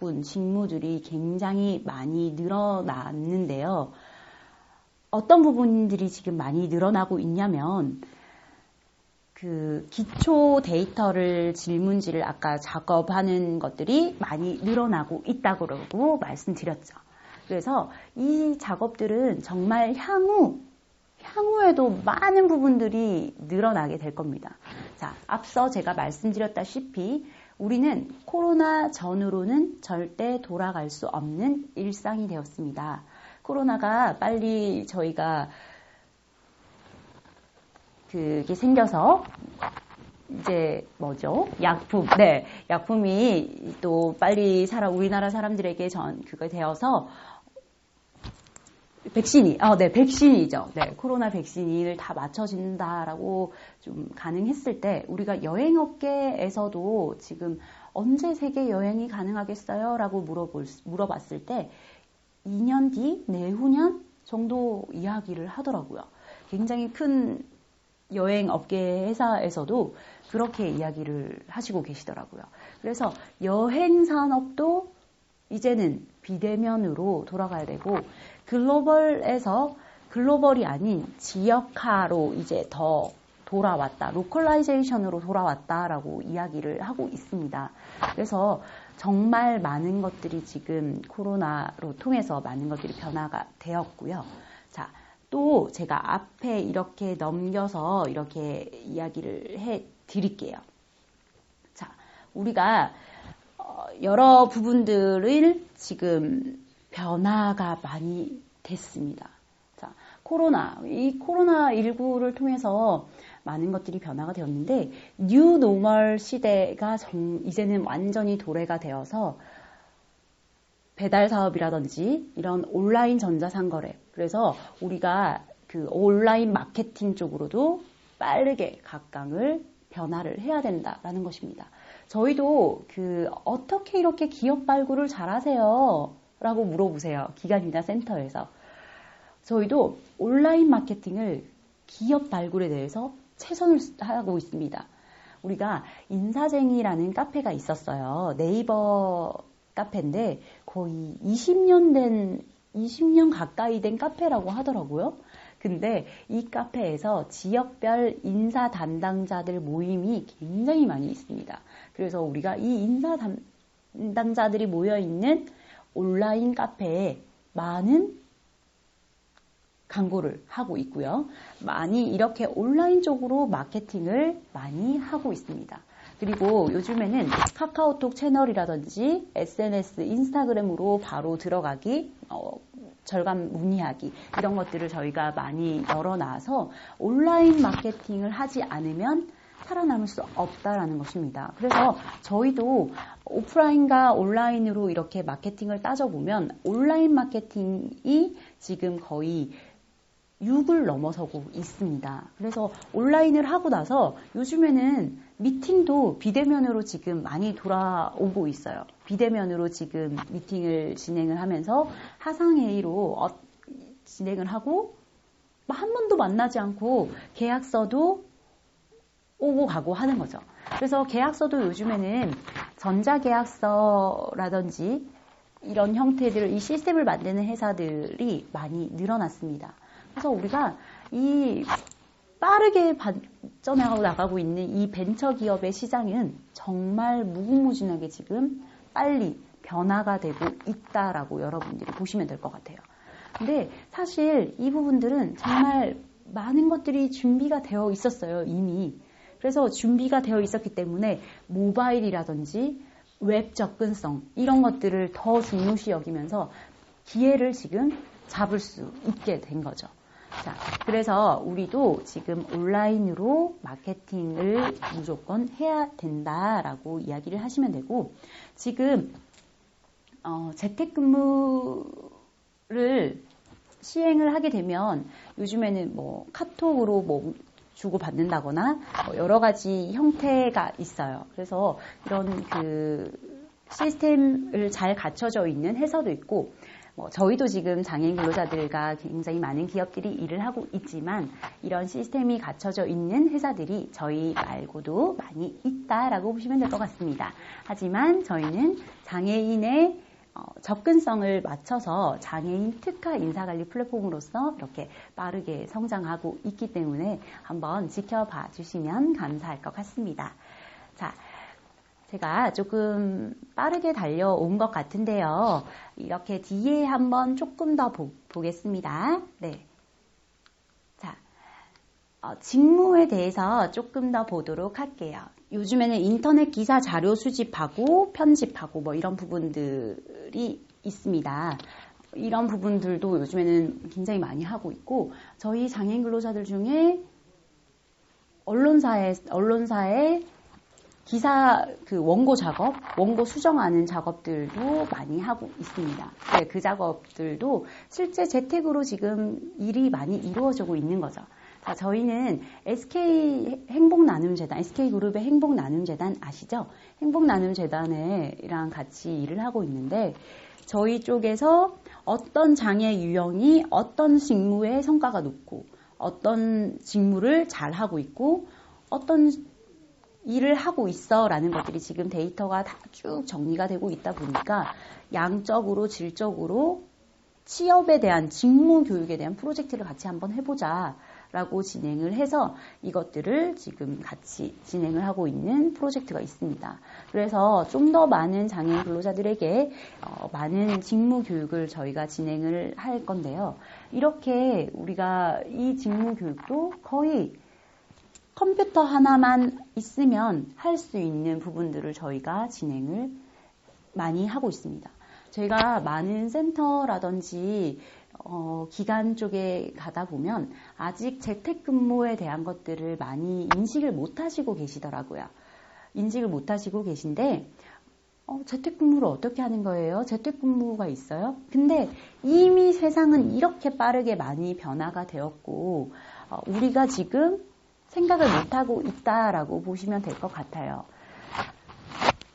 바꾼 직무들이 굉장히 많이 늘어났는데요. 어떤 부분들이 지금 많이 늘어나고 있냐면 그 기초 데이터를 질문지를 아까 작업하는 것들이 많이 늘어나고 있다고 말씀드렸죠. 그래서 이 작업들은 정말 향후 향후에도 많은 부분들이 늘어나게 될 겁니다. 자, 앞서 제가 말씀드렸다시피 우리는 코로나 전으로는 절대 돌아갈 수 없는 일상이 되었습니다. 코로나가 빨리 저희가 그게 생겨서 이제 뭐죠? 약품. 네. 약품이 또 빨리 살아 우리나라 사람들에게 전 그거 되어서 백신이, 어, 네, 백신이죠. 네, 코로나 백신을 다 맞춰진다라고 좀 가능했을 때 우리가 여행업계에서도 지금 언제 세계 여행이 가능하겠어요? 라고 물어볼, 물어봤을 때 2년 뒤, 내후년 정도 이야기를 하더라고요. 굉장히 큰 여행 업계 회사에서도 그렇게 이야기를 하시고 계시더라고요. 그래서 여행 산업도 이제는 비대면으로 돌아가야 되고 글로벌에서 글로벌이 아닌 지역화로 이제 더 돌아왔다. 로컬라이제이션으로 돌아왔다라고 이야기를 하고 있습니다. 그래서 정말 많은 것들이 지금 코로나로 통해서 많은 것들이 변화가 되었고요. 자, 또 제가 앞에 이렇게 넘겨서 이렇게 이야기를 해 드릴게요. 자, 우리가 어, 여러 부분들을 지금 변화가 많이 됐습니다. 자, 코로나, 이 코로나19를 통해서 많은 것들이 변화가 되었는데, 뉴 노멀 시대가 정, 이제는 완전히 도래가 되어서 배달 사업이라든지 이런 온라인 전자상거래, 그래서 우리가 그 온라인 마케팅 쪽으로도 빠르게 각광을 변화를 해야 된다라는 것입니다. 저희도 그 어떻게 이렇게 기업 발굴을 잘하세요? 라고 물어보세요. 기관이나 센터에서. 저희도 온라인 마케팅을 기업 발굴에 대해서 최선을 하고 있습니다. 우리가 인사쟁이라는 카페가 있었어요. 네이버 카페인데 거의 20년 된, 20년 가까이 된 카페라고 하더라고요. 근데 이 카페에서 지역별 인사 담당자들 모임이 굉장히 많이 있습니다. 그래서 우리가 이 인사 담당자들이 모여 있는 온라인 카페에 많은 광고를 하고 있고요. 많이 이렇게 온라인 쪽으로 마케팅을 많이 하고 있습니다. 그리고 요즘에는 카카오톡 채널이라든지 SNS, 인스타그램으로 바로 들어가기, 어, 절감 문의하기 이런 것들을 저희가 많이 열어놔서 온라인 마케팅을 하지 않으면 살아남을 수 없다라는 것입니다. 그래서 저희도 오프라인과 온라인으로 이렇게 마케팅을 따져보면 온라인 마케팅이 지금 거의 6을 넘어서고 있습니다. 그래서 온라인을 하고 나서 요즘에는 미팅도 비대면으로 지금 많이 돌아오고 있어요. 비대면으로 지금 미팅을 진행을 하면서 하상회의로 어, 진행을 하고 한 번도 만나지 않고 계약서도 오고 가고 하는 거죠. 그래서 계약서도 요즘에는 전자계약서라든지 이런 형태들, 이 시스템을 만드는 회사들이 많이 늘어났습니다. 그래서 우리가 이 빠르게 발전하고 나가고 있는 이 벤처 기업의 시장은 정말 무궁무진하게 지금 빨리 변화가 되고 있다라고 여러분들이 보시면 될 것 같아요. 근데 사실 이 부분들은 정말 많은 것들이 준비가 되어 있었어요, 이미. 그래서 준비가 되어 있었기 때문에 모바일이라든지 웹 접근성 이런 것들을 더 중요시 여기면서 기회를 지금 잡을 수 있게 된 거죠. 자, 그래서 우리도 지금 온라인으로 마케팅을 무조건 해야 된다라고 이야기를 하시면 되고, 지금, 어, 재택근무를 시행을 하게 되면 요즘에는 뭐 카톡으로 뭐 주고 받는다거나 뭐 여러 가지 형태가 있어요. 그래서 이런 그 시스템을 잘 갖춰져 있는 회사도 있고 뭐 저희도 지금 장애인 근로자들과 굉장히 많은 기업들이 일을 하고 있지만 이런 시스템이 갖춰져 있는 회사들이 저희 말고도 많이 있다라고 보시면 될 것 같습니다. 하지만 저희는 장애인의 어, 접근성을 맞춰서 장애인 특화 인사관리 플랫폼으로서 이렇게 빠르게 성장하고 있기 때문에 한번 지켜봐 주시면 감사할 것 같습니다. 자, 제가 조금 빠르게 달려온 것 같은데요. 이렇게 뒤에 한번 조금 더 보, 겠습니다 네. 자, 어, 직무에 대해서 조금 더 보도록 할게요. 요즘에는 인터넷 기사 자료 수집하고 편집하고 뭐 이런 부분들이 있습니다. 이런 부분들도 요즘에는 굉장히 많이 하고 있고 저희 장애인 근로자들 중에 언론사에 언론사에 기사 그 원고 작업, 원고 수정하는 작업들도 많이 하고 있습니다. 네, 그 작업들도 실제 재택으로 지금 일이 많이 이루어지고 있는 거죠. 자, 저희는 SK 행복 나눔 재단, SK그룹의 행복 나눔 재단 아시죠? 행복 나눔 재단이랑 같이 일을 하고 있는데 저희 쪽에서 어떤 장애 유형이 어떤 직무의 성과가 높고 어떤 직무를 잘 하고 있고 어떤 일을 하고 있어 라는 것들이 지금 데이터가 다 쭉 정리가 되고 있다 보니까 양적으로 질적으로 취업에 대한 직무 교육에 대한 프로젝트를 같이 한번 해보자 라고 진행을 해서 이것들을 지금 같이 진행을 하고 있는 프로젝트가 있습니다. 그래서 좀 더 많은 장애인 근로자들에게 어, 많은 직무 교육을 저희가 진행을 할 건데요. 이렇게 우리가 이 직무 교육도 거의 컴퓨터 하나만 있으면 할 수 있는 부분들을 저희가 진행을 많이 하고 있습니다. 저희가 많은 센터라든지 어, 기관 쪽에 가다 보면 아직 재택근무에 대한 것들을 많이 인식을 못 하시고 계시더라고요. 인식을 못 하시고 계신데 어, 재택근무를 어떻게 하는 거예요? 재택근무가 있어요? 근데 이미 세상은 이렇게 빠르게 많이 변화가 되었고 어, 우리가 지금 생각을 못하고 있다라고 보시면 될 것 같아요.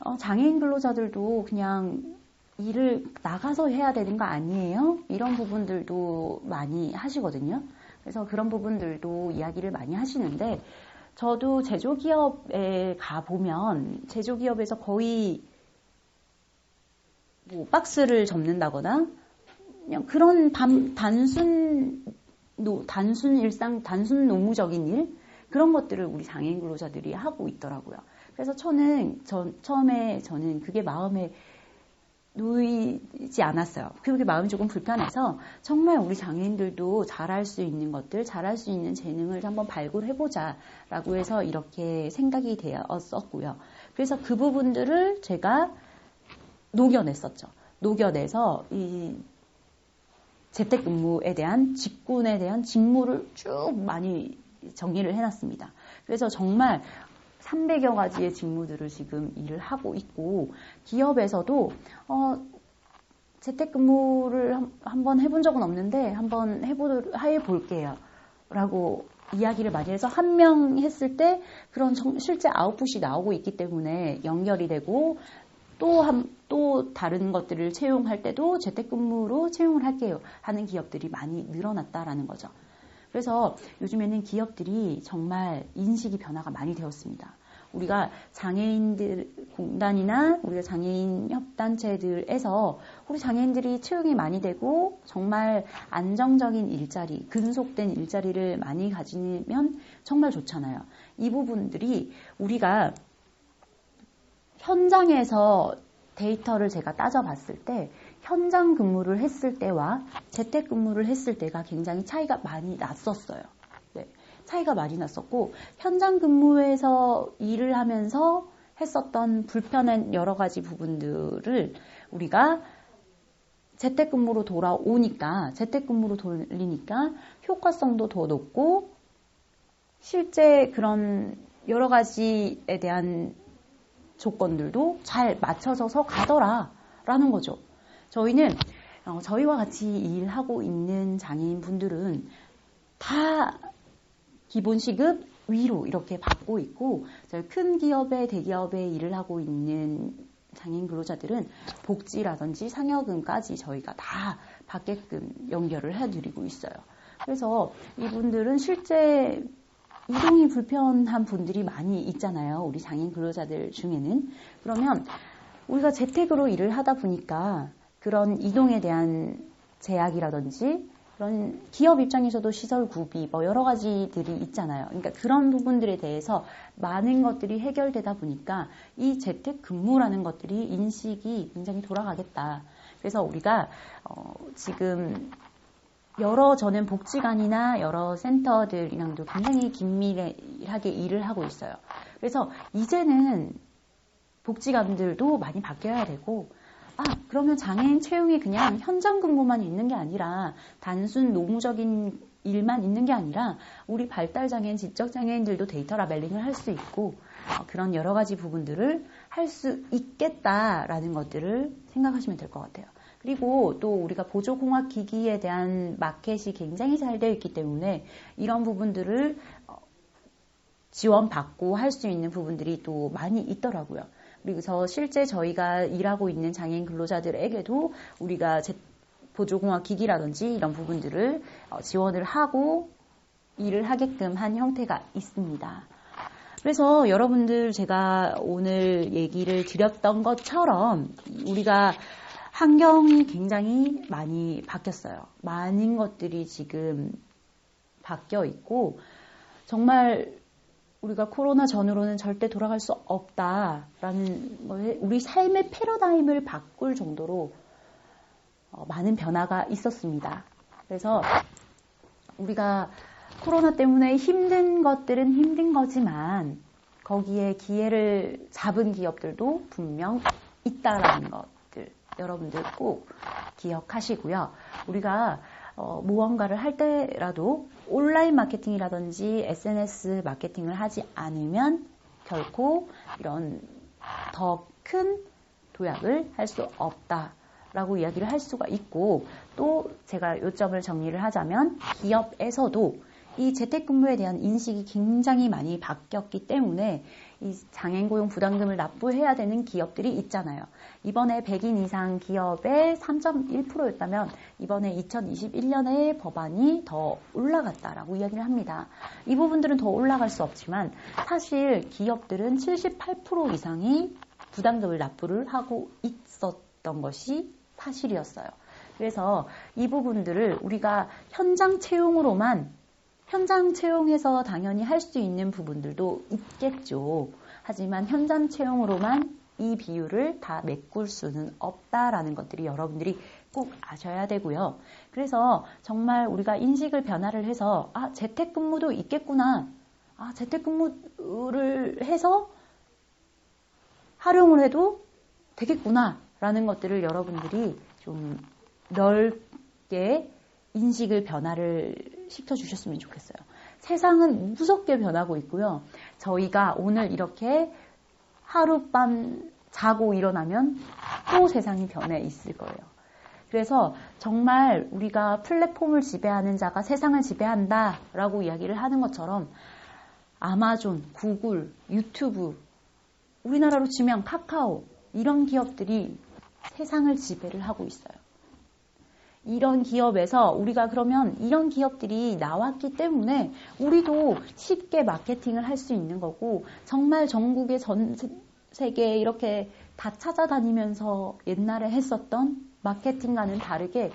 어, 장애인 근로자들도 그냥 일을 나가서 해야 되는 거 아니에요? 이런 부분들도 많이 하시거든요. 그래서 그런 부분들도 이야기를 많이 하시는데, 저도 제조기업에 가보면, 제조기업에서 거의 뭐 박스를 접는다거나, 그냥 그런 단, 단순, 노, 단순 일상, 단순 노무적인 일, 그런 것들을 우리 장애인 근로자들이 하고 있더라고요. 그래서 저는 저, 처음에 저는 그게 마음에 놓이지 않았어요. 그렇게 마음이 조금 불편해서 정말 우리 장애인들도 잘할 수 있는 것들, 잘할 수 있는 재능을 한번 발굴해보자라고 해서 이렇게 생각이 되었었고요. 그래서 그 부분들을 제가 녹여냈었죠. 녹여내서 이 재택근무에 대한 직군에 대한 직무를 쭉 많이 정리를 해놨습니다. 그래서 정말 300여 가지의 직무들을 지금 일을 하고 있고 기업에서도 어, 재택근무를 한번 해본 적은 없는데 한번 해보, 해볼게요. 라고 이야기를 많이 해서 한 명 했을 때 그런 정, 실제 아웃풋이 나오고 있기 때문에 연결이 되고 또 한, 또 다른 것들을 채용할 때도 재택근무로 채용을 할게요. 하는 기업들이 많이 늘어났다라는 거죠. 그래서 요즘에는 기업들이 정말 인식이 변화가 많이 되었습니다. 우리가 장애인들 공단이나 우리가 장애인 협단체들에서 우리 장애인들이 채용이 많이 되고 정말 안정적인 일자리, 근속된 일자리를 많이 가지면 정말 좋잖아요. 이 부분들이 우리가 현장에서 데이터를 제가 따져봤을 때 현장 근무를 했을 때와 재택 근무를 했을 때가 굉장히 차이가 많이 났었어요. 네, 차이가 많이 났었고 현장 근무에서 일을 하면서 했었던 불편한 여러 가지 부분들을 우리가 재택근무로 돌아오니까 재택근무로 돌리니까 효과성도 더 높고 실제 그런 여러 가지에 대한 조건들도 잘 맞춰져서 가더라 라는 거죠. 저희는 어, 저희와 같이 일하고 있는 장애인 분들은 다 기본 시급 위로 이렇게 받고 있고 큰 기업에 대기업에 일을 하고 있는 장애인 근로자들은 복지라든지 상여금까지 저희가 다 받게끔 연결을 해드리고 있어요. 그래서 이분들은 실제 이동이 불편한 분들이 많이 있잖아요. 우리 장애인 근로자들 중에는. 그러면 우리가 재택으로 일을 하다 보니까 그런 이동에 대한 제약이라든지 그런 기업 입장에서도 시설 구비 뭐 여러 가지들이 있잖아요. 그러니까 그런 부분들에 대해서 많은 것들이 해결되다 보니까 이 재택 근무라는 것들이 인식이 굉장히 돌아가겠다. 그래서 우리가 어 지금 여러 저는 복지관이나 여러 센터들이랑도 굉장히 긴밀하게 일을 하고 있어요. 그래서 이제는 복지관들도 많이 바뀌어야 되고 아, 그러면 장애인 채용이 그냥 현장 근무만 있는 게 아니라 단순 노무적인 일만 있는 게 아니라 우리 발달 장애인, 지적 장애인들도 데이터 라벨링을 할 수 있고 어, 그런 여러 가지 부분들을 할 수 있겠다라는 것들을 생각하시면 될 것 같아요. 그리고 또 우리가 보조공학 기기에 대한 마켓이 굉장히 잘 되어 있기 때문에 이런 부분들을 어, 지원받고 할 수 있는 부분들이 또 많이 있더라고요. 그래서 실제 저희가 일하고 있는 장애인 근로자들에게도 우리가 보조공학 기기라든지 이런 부분들을 어, 지원을 하고 일을 하게끔 한 형태가 있습니다. 그래서 여러분들 제가 오늘 얘기를 드렸던 것처럼 우리가 환경이 굉장히 많이 바뀌었어요. 많은 것들이 지금 바뀌어 있고 정말 우리가 코로나 전으로는 절대 돌아갈 수 없다라는 우리 삶의 패러다임을 바꿀 정도로 어, 많은 변화가 있었습니다. 그래서 우리가 코로나 때문에 힘든 것들은 힘든 거지만 거기에 기회를 잡은 기업들도 분명 있다라는 것. 여러분들 꼭 기억하시고요. 우리가 어, 무언가를 할 때라도 온라인 마케팅이라든지 SNS 마케팅을 하지 않으면 결코 이런 더 큰 도약을 할 수 없다 라고 이야기를 할 수가 있고 또 제가 요점을 정리를 하자면 기업에서도 이 재택근무에 대한 인식이 굉장히 많이 바뀌었기 때문에 이 장애인 고용 부담금을 납부해야 되는 기업들이 있잖아요. 이번에 100인 이상 기업의 3.1%였다면 이번에 2021년에 법안이 더 올라갔다라고 이야기를 합니다. 이 부분들은 더 올라갈 수 없지만 사실 기업들은 78% 이상이 부담금을 납부를 하고 있었던 것이 사실이었어요. 그래서 이 부분들을 우리가 현장 채용으로만 현장 채용에서 당연히 할 수 있는 부분들도 있겠죠. 하지만 현장 채용으로만 이 비율을 다 메꿀 수는 없다라는 것들이 여러분들이 꼭 아셔야 되고요. 그래서 정말 우리가 인식을 변화를 해서 아 재택근무도 있겠구나. 아 재택근무를 해서 활용을 해도 되겠구나라는 것들을 여러분들이 좀 넓게 인식을 변화를 시켜주셨으면 좋겠어요. 세상은 무섭게 변하고 있고요. 저희가 오늘 이렇게 하룻밤 자고 일어나면 또 세상이 변해 있을 거예요. 그래서 정말 우리가 플랫폼을 지배하는 자가 세상을 지배한다 라고 이야기를 하는 것처럼 아마존, 구글, 유튜브, 우리나라로 치면 카카오, 이런 기업들이 세상을 지배를 하고 있어요. 이런 기업에서 우리가 그러면 이런 기업들이 나왔기 때문에 우리도 쉽게 마케팅을 할 수 있는 거고 정말 전국의 전 세계에 이렇게 다 찾아다니면서 옛날에 했었던 마케팅과는 다르게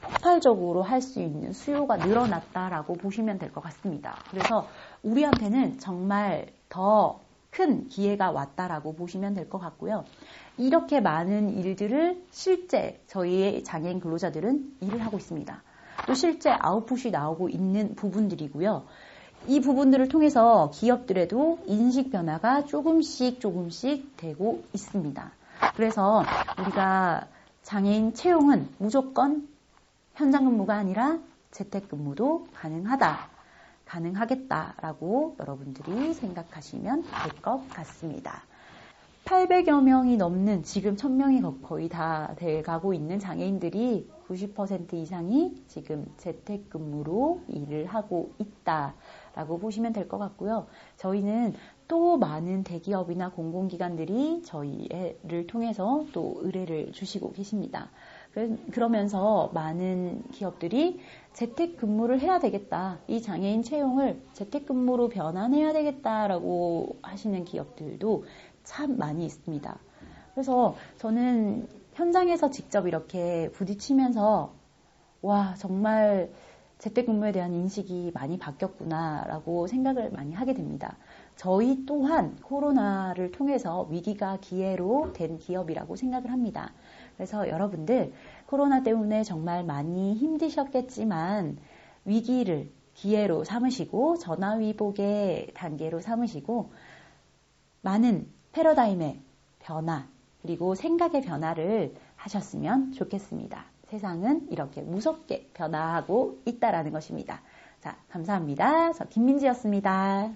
폭발적으로 할 수 있는 수요가 늘어났다라고 보시면 될 것 같습니다. 그래서 우리한테는 정말 더 큰 기회가 왔다라고 보시면 될 것 같고요. 이렇게 많은 일들을 실제 저희의 장애인 근로자들은 일을 하고 있습니다. 또 실제 아웃풋이 나오고 있는 부분들이고요. 이 부분들을 통해서 기업들에도 인식 변화가 조금씩 조금씩 되고 있습니다. 그래서 우리가 장애인 채용은 무조건 현장 근무가 아니라 재택 근무도 가능하다. 가능하겠다라고 여러분들이 생각하시면 될 것 같습니다. 800여 명이 넘는 지금 1000명이 거의 다 돼가고 있는 장애인들이 90% 이상이 지금 재택근무로 일을 하고 있다라고 보시면 될 것 같고요. 저희는 또 많은 대기업이나 공공기관들이 저희를 통해서 또 의뢰를 주시고 계십니다. 그러면서 많은 기업들이 재택근무를 해야 되겠다. 이 장애인 채용을 재택근무로 변환해야 되겠다라고 하시는 기업들도 참 많이 있습니다. 그래서 저는 현장에서 직접 이렇게 부딪히면서 와, 정말 재택근무에 대한 인식이 많이 바뀌었구나라고 생각을 많이 하게 됩니다. 저희 또한 코로나를 통해서 위기가 기회로 된 기업이라고 생각을 합니다. 그래서 여러분들 코로나 때문에 정말 많이 힘드셨겠지만 위기를 기회로 삼으시고 전화위복의 단계로 삼으시고 많은 패러다임의 변화 그리고 생각의 변화를 하셨으면 좋겠습니다. 세상은 이렇게 무섭게 변화하고 있다라는 것입니다. 자, 감사합니다. 저 김민지였습니다.